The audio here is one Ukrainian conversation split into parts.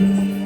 Дякую.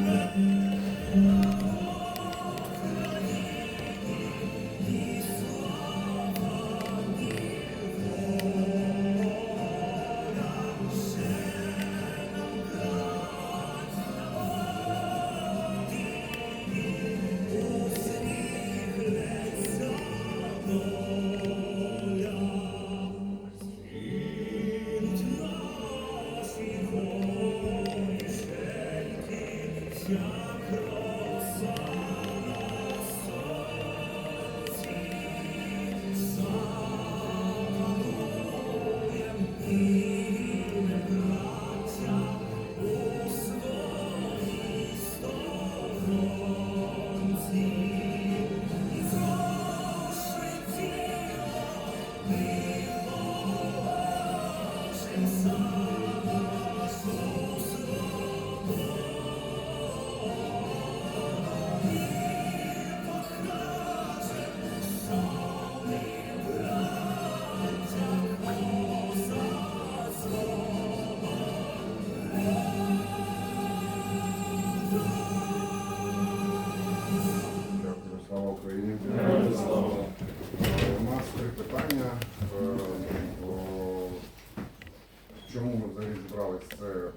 Це е,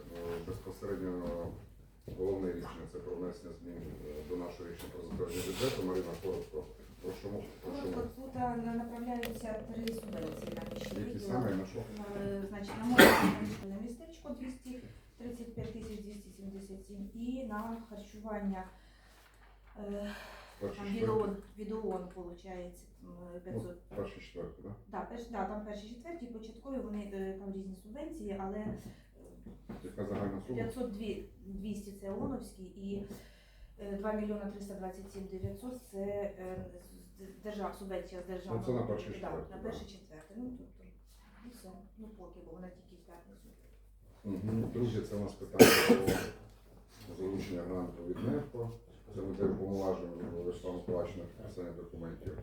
безпосередньо головне рішення це про внесення змін е, до нашого рішення про затвердження бюджету. Марина коротко. Про чому? Про? Тут тут, направляються три субвенції на нічні Які саме на що? Е, Значить, на молодіжне містечко 235 тисяч 277 і на харчування е, Перший, четвертий? відеон, відеон виходить Ну, 500. перший, четвертий, так? Да, перш, да, там перші четверті, початкові вони е, там різні субвенції, але е, Яка загальна сума? 502 200 це ОНОВські і е, 2 мільйона 327 900 це е, з- держав, субвенція з державного. Ну, це на перший Да, четвертий, На да. четвертий. Ну, тобто, і все. Ну, поки, бо вона тільки в п'ятницю. Мгм. Друге, це у нас питання про залучення гранту від НЕФКО. Це ми теж повноважуємо Вячеслав Миколаївич на підписання документів.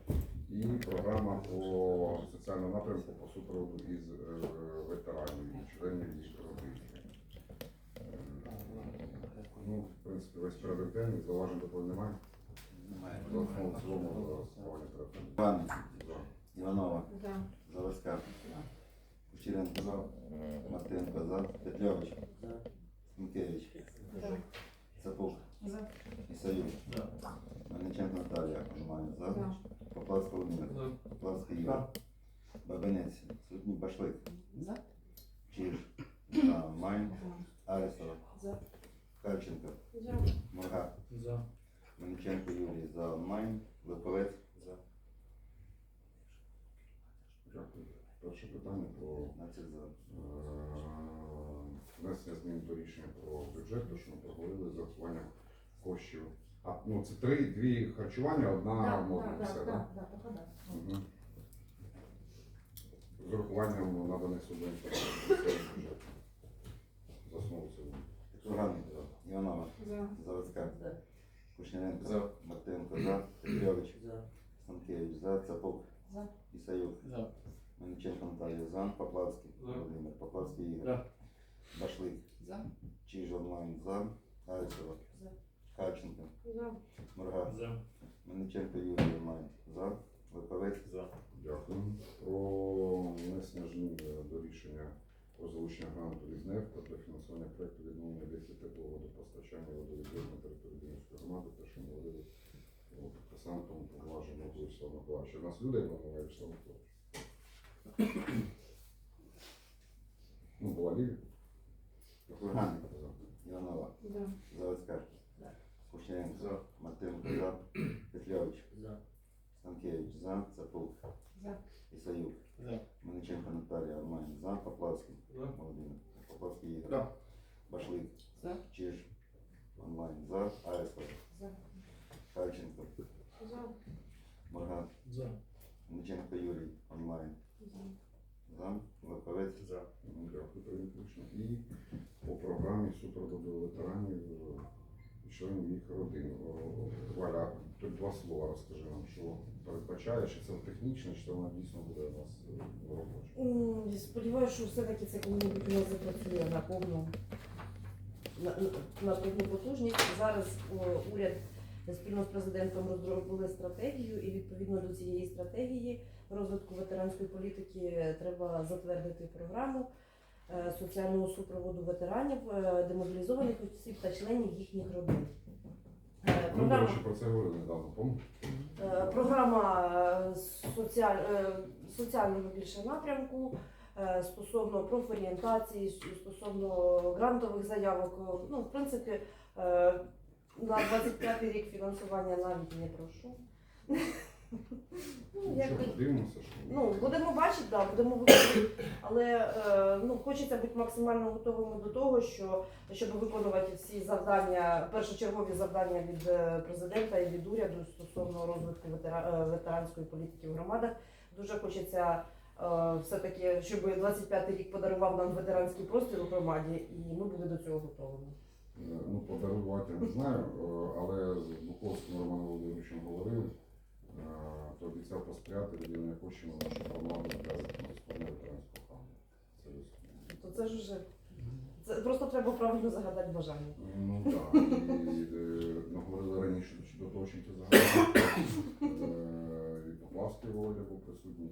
І програма по соціальному напрямку по супроводу із е, ветеранів і членів їх родин. Е, Ну, в принципі, весь порядок денний, зауважень доповнень немає. Немає. За основу в цілому за треба. Іван, За. Іванова, Да. Заводська, Кучеренко, за. Мартинко, за. Петльович, Станкевич, Цапук, За. Ісаюк, Мельниченко Наталія, Романів, за. Поплавська Володимир, Поплавська Юра, Бабинець, Сутній Башлик, За. Чиж, за. Майн, Арисова, За. Харченко, За. Морга, За. Мельниченко Юрій, за. Майн, Липовець, За. Дякую. Перше питання про Нацик, за. Е, внесення змін до рішення про бюджет, то що ми проговорили з урахуванням коштів. А, ну це три, дві харчування, одна Да, модна да, все, да, так? Мгм. З урахуванням наданих субвенцій. За основу цілому. Курган, Іванова, За. Заводська, Кушніренко, За. Мартинко, за. Петльович, За. Станкевич, за. Цапук, За. Ісаюк, За. Мельниченко Наталія, за. Поплавський, За. Володимир, Поплавський Ігор, За. Башлик, За. Чиж онлайн, за. Арисова, За. Харченко, За. Морга, За. Мельниченко Юрій онлайн, за. Липовець, За. Дякую. Про внесення змін до рішення про залучення гранту від НЕФКО для фінансування проекту відновлення об'єктів теплового водопостачання і водовідведення на території Дінської громади, те, що ми говорили от, касантом повноваження Вячеслава Миколаївича. У нас людей немає Вячеслав Миколаївич. Ну, була Лілія. Курган, Іванова, За. Заводська, Кушніренко, За. Мартинко, за. Петльович, За. Станкевич, за. Цапук, За. Ісаюк, За. Мельниченко Наталія, онлайн, за. Поплавський, За. Володимир, Поплавський Ігор, За. Башлик, За. Чиж, онлайн, за. Арестов, За. Харченко, За. Морган, За. Мельниченко Юрій, онлайн, За. за. Липовець, За. Дякую. І по програмі супроводу ветеранів е, членів їх родин. Валя, тут два слова розкажи нам, що передбачає, чи це технічно, чи вона дійсно буде у нас е, в Сподіваюся, що все-таки це коли-небудь у нас запрацює наповну. на, на повну потужність. Зараз о, уряд спільно з президентом розробили стратегію, і відповідно до цієї стратегії розвитку ветеранської політики треба затвердити програму соціального супроводу ветеранів, е, демобілізованих осіб та членів їхніх родин. Е, Ну, речі, про це говорили недавно, пам'ятаєте? Е, Програма е, соціаль... е, соціального більше напрямку е, стосовно профорієнтації, стосовно грантових заявок. Е, Ну, в принципі, е, на 25 рік фінансування навіть не прошу. Ну, Що, якби, подивимося, що ну, будемо бачити, да, будемо виходити, але е, ну, хочеться бути максимально готовими до того, що щоб виконувати всі завдання, першочергові завдання від е, президента і від уряду стосовно розвитку ветера- е, ветеранської політики в громадах. Дуже хочеться е, все-таки, щоб 25-й рік подарував нам ветеранський простір у громаді, і ми були до цього готовими. Е, Ну, подарувати я не знаю, е, але з Буковським Романом Володимировичем говорив, то обіцяв посприяти виділення коштів на нашу громаду для створення ветеранського храму. То це ж уже це просто треба правильно загадати бажання. Ну так, і е, ми говорили раніше до того, чим це загадати. Е, І Поплавський Володя був присутній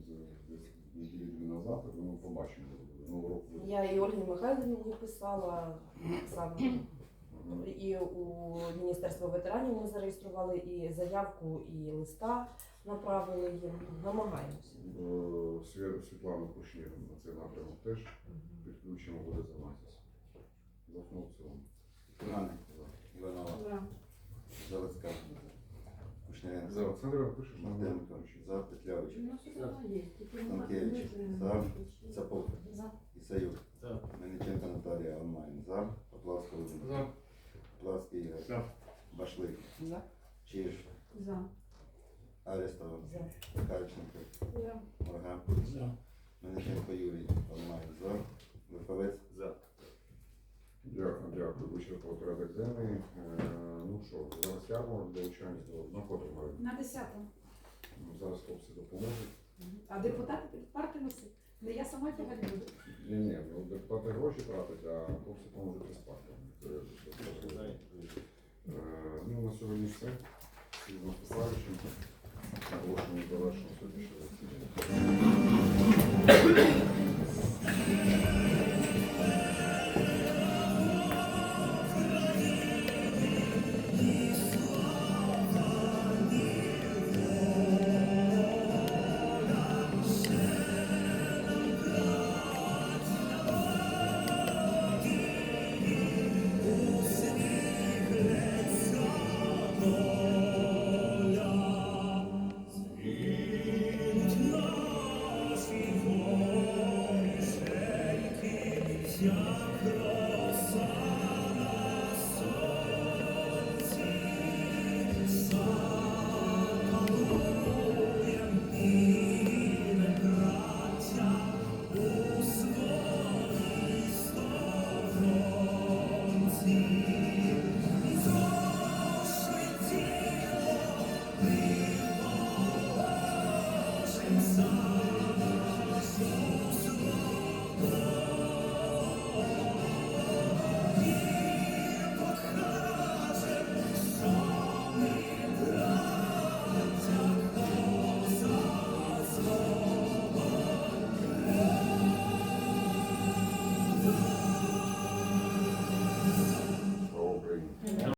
неділі дві назад, і ми побачимо року. Я і Ольгі Михайлівні писала саме. І у Міністерство ветеранів ми зареєстрували і заявку, і листа направили їм. Намагаємося. Е, Свя- Кушнір на цей напрямок теж підключимо, буде займатися. За функцією. Кураник. Іванова. Заводська. Кушніренко. За Олександра пишеш на Мартиненко. За Петлявич. Станкевич. За. Цапов. Ісаюк. За. Мельниченко Наталія онлайн. За. Поплавська Володимир. За. Ігор. За. Башлик. За. Чиж. За. Арестова. За. Кальченко. Морган. За. Мельниченко Юрій. Онлайн. За. Верховець. За. Дякую, дякую. Вичерпав порядок денний. Е, Ну що, зараз ярмарок для учасників на раді? На 10 Ну, Зараз хлопці допоможуть. А депутати під партію носить. Не я сама цього не буду. Ні, ні, ну депутати гроші тратить, а хлопці поможуть це- Е, Ну, на сьогодні все. Всі з наступаючим. Оголошуємо завершено сьогоднішнього засідання. Yeah.